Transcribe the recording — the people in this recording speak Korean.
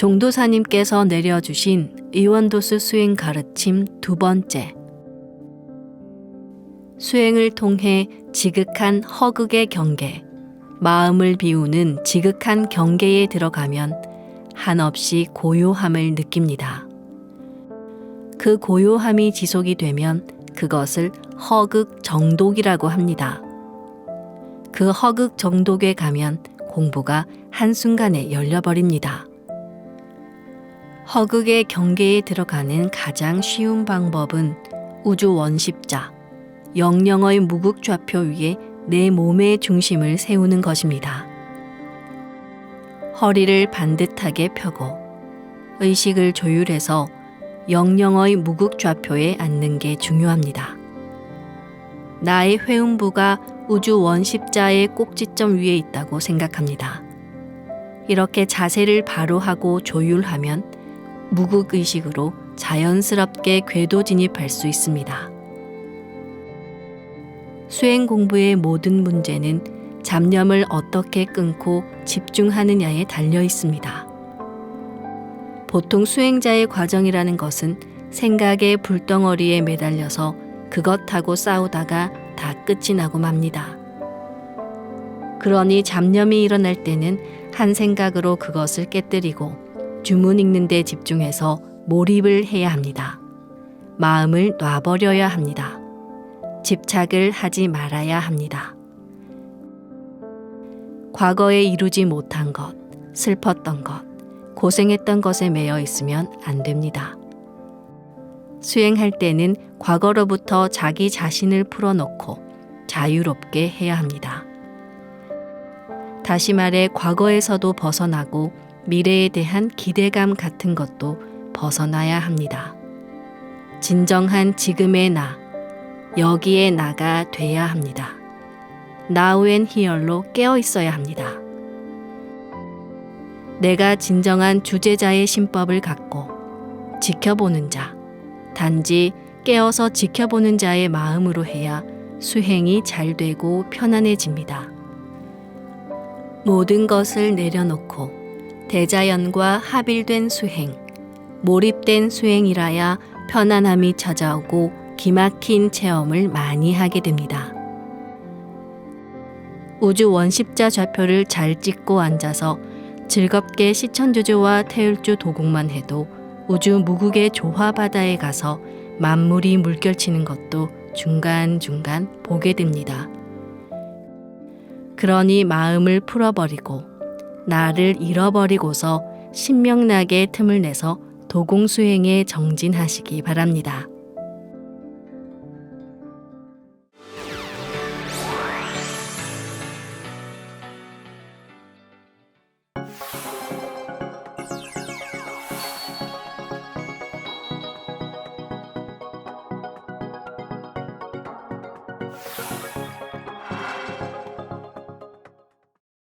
종도사님께서 내려주신 의원도수 수행 가르침 두 번째. 수행을 통해 지극한 허극의 경계, 마음을 비우는 지극한 경계에 들어가면 한없이 고요함을 느낍니다. 그 고요함이 지속이 되면 그것을 허극 정독이라고 합니다. 그 허극 정독에 가면 공부가 한순간에 열려버립니다. 허극의 경계에 들어가는 가장 쉬운 방법은 우주 원십자, 영영의 무극좌표 위에 내 몸의 중심을 세우는 것입니다. 허리를 반듯하게 펴고 의식을 조율해서 영영의 무극좌표에 앉는 게 중요합니다. 나의 회음부가 우주 원십자의 꼭지점 위에 있다고 생각합니다. 이렇게 자세를 바로 하고 조율하면 무극의식으로 자연스럽게 궤도 진입할 수 있습니다. 수행 공부의 모든 문제는 잡념을 어떻게 끊고 집중하느냐에 달려 있습니다. 보통 수행자의 과정이라는 것은 생각의 불덩어리에 매달려서 그것하고 싸우다가 다 끝이 나고 맙니다. 그러니 잡념이 일어날 때는 한 생각으로 그것을 깨뜨리고 주문 읽는 데 집중해서 몰입을 해야 합니다. 마음을 놔버려야 합니다. 집착을 하지 말아야 합니다. 과거에 이루지 못한 것, 슬펐던 것, 고생했던 것에 매여 있으면 안 됩니다. 수행할 때는 과거로부터 자기 자신을 풀어놓고 자유롭게 해야 합니다. 다시 말해 과거에서도 벗어나고 미래에 대한 기대감 같은 것도 벗어나야 합니다. 진정한 지금의 나, 여기에 나가 돼야 합니다. And Here로 깨어 있어야 합니다. 내가 진정한 주제자의 신법을 갖고 지켜보는 자, 단지 깨어서 지켜보는 자의 마음으로 해야 수행이 잘 되고 편안해집니다. 모든 것을 내려놓고 대자연과 합일된 수행, 몰입된 수행이라야 편안함이 찾아오고 기막힌 체험을 많이 하게 됩니다. 우주 원십자 좌표를 잘 찍고 앉아서 즐겁게 시천주주와 태율주 도곡만 해도 우주 무국의 조화 바다에 가서 만물이 물결치는 것도 중간중간 보게 됩니다. 그러니 마음을 풀어버리고 나를 잃어버리고서 신명나게 틈을 내서 도공 수행에 정진하시기 바랍니다.